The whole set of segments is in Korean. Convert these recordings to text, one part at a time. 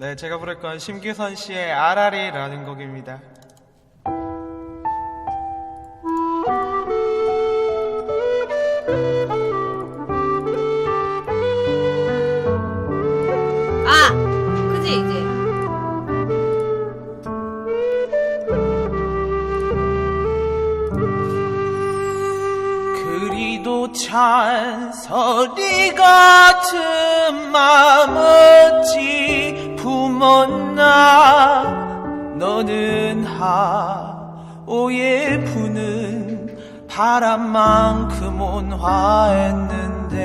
네, 제가 부를 건 심규선 씨의 아라리라는 곡입니다. 아! 그지, 이제. 그리도 찬소리 같은 맘 어찌 품었나 너는 하오에 부는 바람만큼 온화했는데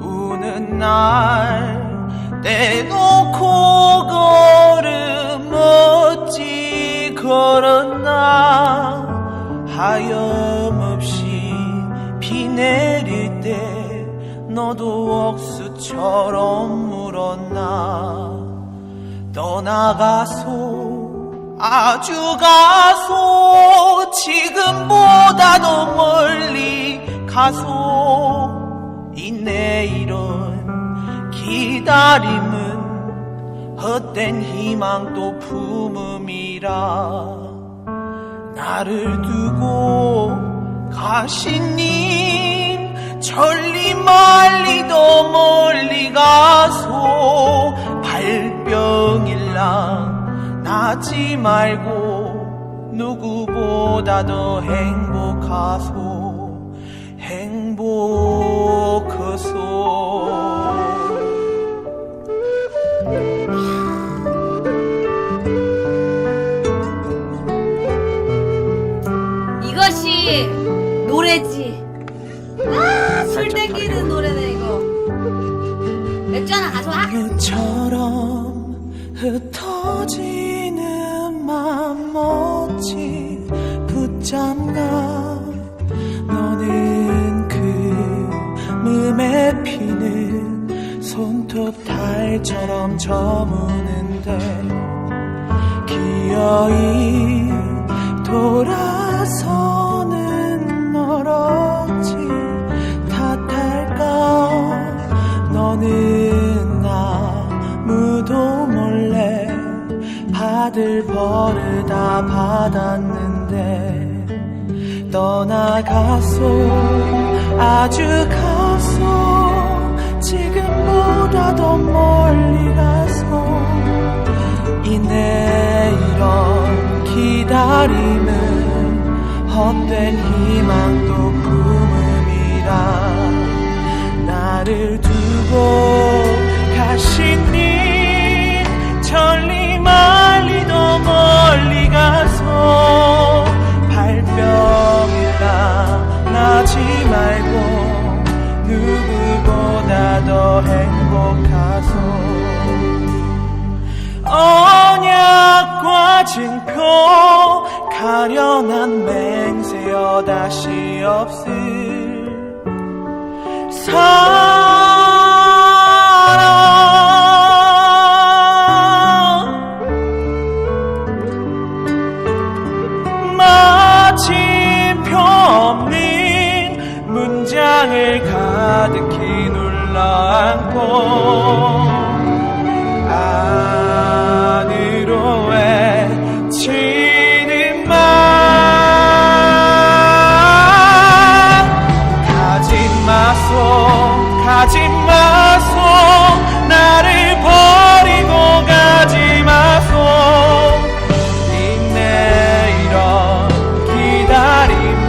우는 날 떼놓고 걸음 어찌 걸었나 하염없이 비 내릴 때 너도 억수처럼 물었나 떠나가소 아주 가소. 지금보다도 멀리 가소. 이 내일은 기다림은 헛된 희망도 품음이라. 나를 두고 가시님 천리 더 멀리 가소. 발병일랑 나지 말고 누구보다 더 행복하소. 행복하소. 이것이 노래지. 아, 술 땡기는 노래네, 이거. 맥주 하나 가져와. 처럼 흩어지는 맘 어찌 붙잡나 너는 그 몸에 피는 손톱 달처럼 저무는데 기어이 돌아서 받을 벌을 다 받았는데 떠나가소 아주 가소. 지금보다 더 멀리 가소. 이 내일은 기다림은 헛된 희망도 다시 없을 사랑 마침표 없는 문장을 가득히 눌러안고 마소 가지 마소 나를 버리고 가지 마소. 이 내일은 기다림은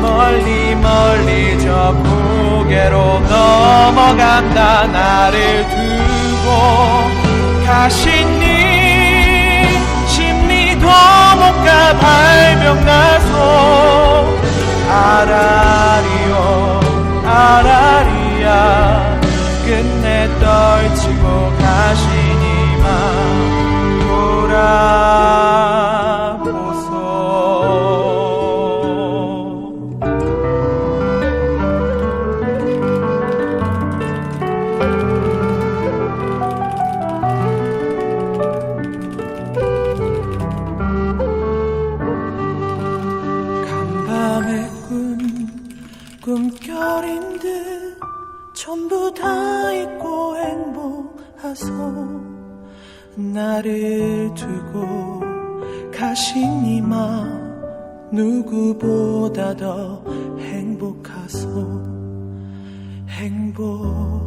멀리 멀리 저 고개로 넘어간다. 나를 두고 가시니 심리도 못가. 발병나 떨치고 가시니만 돌아보소 전부 다 잊고 행복 행복하소. 나를 두고 가신 이마 누구보다 더 행복하소. 행복하소